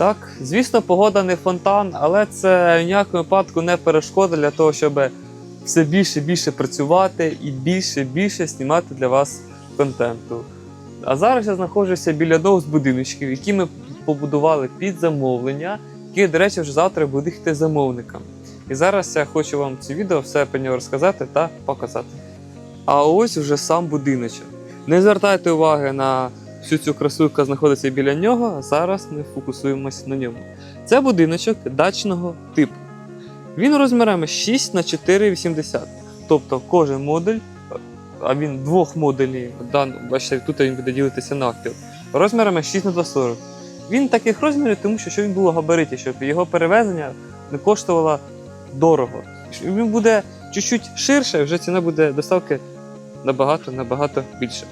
Так, звісно, погода не фонтан, але це в ніякому випадку не перешкода для того, щоб все більше і більше працювати і більше більше знімати для вас контенту. А зараз я знаходжуся біля одного з будиночків, які ми побудували під замовлення, які, до речі, вже завтра будуть йти замовникам. І зараз я хочу вам це відео все про нього розказати та показати. А ось вже сам будиночок. Не звертайте уваги на всю цю красу, яка знаходиться біля нього. Зараз ми фокусуємося на ньому. Це будиночок дачного типу. Він розмірами 6 на 4,80. Тобто кожен модуль, а він двох модулів, бачите, тут він буде ділитися навпіл, розмірами 6 на 2,40. Він таких розмірів, тому що щоб він був у габариті, щоб його перевезення не коштувало дорого. Він буде чуть-чуть ширше, вже ціна буде доставки набагато набагато більше.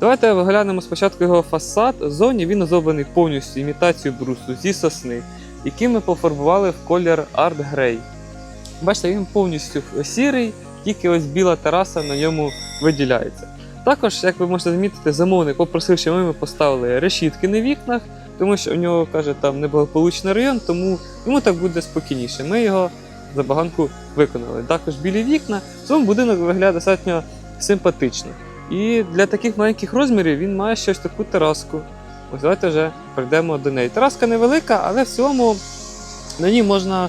Давайте виглянемо спочатку його фасад. Ззовні він озоблений повністю імітацією брусу зі сосни, який ми пофарбували в колір Art Grey. Бачите, він повністю сірий, тільки ось біла тераса на ньому виділяється. Також, як ви можете замітити, замовник попросив, щоб ми поставили решітки на вікнах, тому що у нього каже там неблагополучний район, тому йому так буде спокійніше. Ми його забаганку виконали. Також білі вікна. Цьому будинок виглядає достатньо симпатично. І для таких маленьких розмірів він має щось таку тераску. Ось давайте вже прийдемо до неї. Тераска невелика, але в цілому на ній можна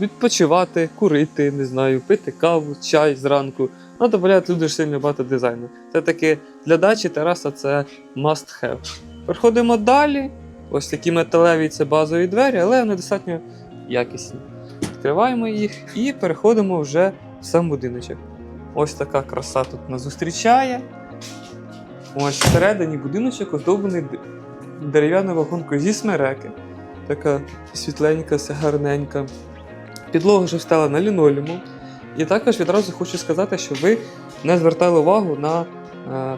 відпочивати, курити, не знаю, пити каву, чай зранку. Ну, додається дуже сильно багато дизайну. Це таки для дачі тераса це must have. Переходимо далі. Ось такі металеві це базові двері, але вони достатньо якісні. Відкриваємо їх і переходимо вже в сам будиночок. Ось така краса тут нас зустрічає. Ось всередині будиночок оздоблений дерев'яною вагонкою зі смереки. Така світленька, гарненька. Підлога вже встала на лінолеуму. І також відразу хочу сказати, що ви не звертали увагу на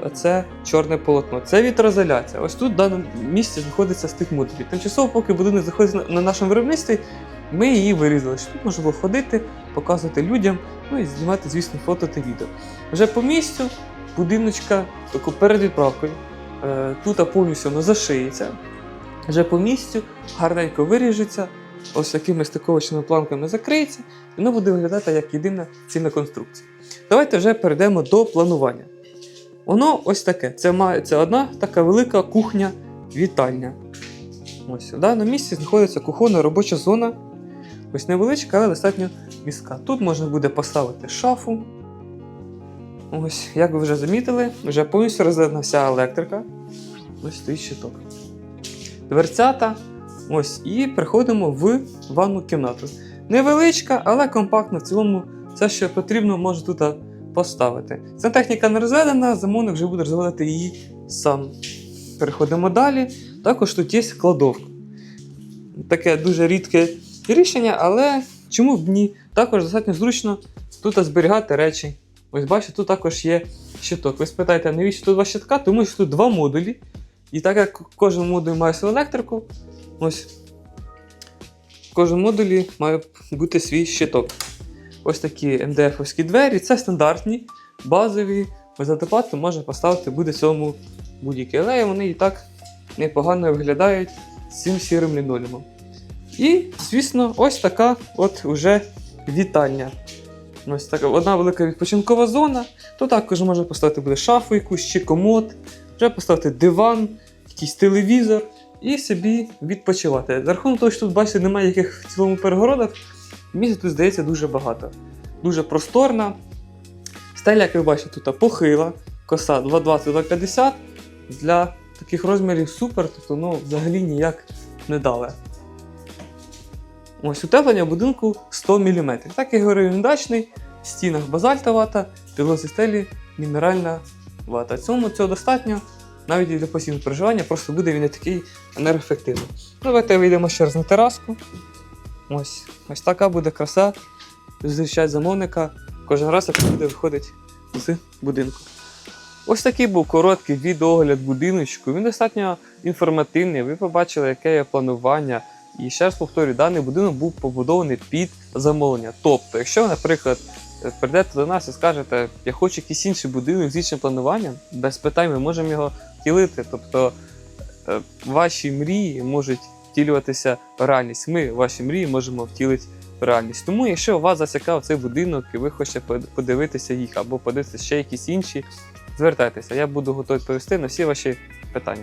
е, це чорне полотно. Це вітрозоляція. Ось тут в даному місці знаходиться стик модулів. Тимчасово, поки будинок знаходиться на, на нашому виробництві, ми її вирізали, щоб тут було ходити, показувати людям, ну і знімати, звісно, фото та відео. Вже по місцю будиночка таку перед відправкою. Е, тут повністю воно зашиється. Вже по місцю гарненько виріжеться, ось такими стиковочними планками закриється, і воно буде виглядати як єдина цільна конструкція. Давайте вже перейдемо до планування. Воно ось таке. Це, має, це одна така велика кухня-вітальня. Ось в даному місці знаходиться кухонна робоча зона. Ось невеличка, але достатньо міська. Тут можна буде поставити шафу. Ось, як ви вже замітили, вже повністю розведена вся електрика. Ось стоїть щиток. Дверцята. Ось, і приходимо в ванну кімнату. Невеличка, але компактна. В цілому, все, що потрібно, може тут поставити. Ця техніка не розведена, замовник вже буде розводити її сам. Переходимо далі. Також тут є кладовка. Таке дуже рідке рішення, але чому б ні? Також достатньо зручно тут зберігати речі. Ось бачите, тут також є щиток. Ви спитаєте, навіщо тут два щитка? Тому що тут два модулі. І так як кожен модуль має свою електрику, ось в кожному модулі має бути свій щиток. Ось такі МДФ-овські двері. Це стандартні, базові. Без автопату можна поставити буде цьому будь-який. Але вони і так непогано виглядають з цим сірим лінолеумом. І, звісно, ось така от уже вітальня. Ось така одна велика відпочинкова зона. Тут також можна поставити буде шафу якусь чи комод, вже поставити диван, якийсь телевізор і собі відпочивати. За рахунок того, що тут, бачите, немає яких в цілому перегородок, місця тут здається дуже багато. Дуже просторна. Стеля, як ви бачите, тут похила, коса 220-250. Для таких розмірів супер, тобто ну, взагалі ніяк не дали. Ось утеплення будинку 100 мм. Так він дачний, в стінах базальта вата, підлозі стелі мінеральна вата. Цьому цього достатньо. Навіть і для постійного проживання, просто буде він не такий енергоефективний. Давайте вийдемо ще раз на тераску. Ось, ось така буде краса. Зустрічать замовника кожен раз, як буде виходити з будинку. Ось такий був короткий відеоогляд будиночку. Він достатньо інформативний. Ви побачили, яке є планування. І ще раз повторюю, даний будинок був побудований під замовлення. Тобто, якщо наприклад, прийдете до нас і скажете, я хочу якийсь інший будинок з іншим плануванням, без питань ми можемо його втілити. Тобто е, ваші мрії можуть втілюватися в реальність. Ми ваші мрії можемо втілити в реальність. Тому, якщо вас зацікавив цей будинок і ви хочете под- подивитися їх або подивитися ще якісь інші, звертайтеся. Я буду готовий відповісти на всі ваші питання.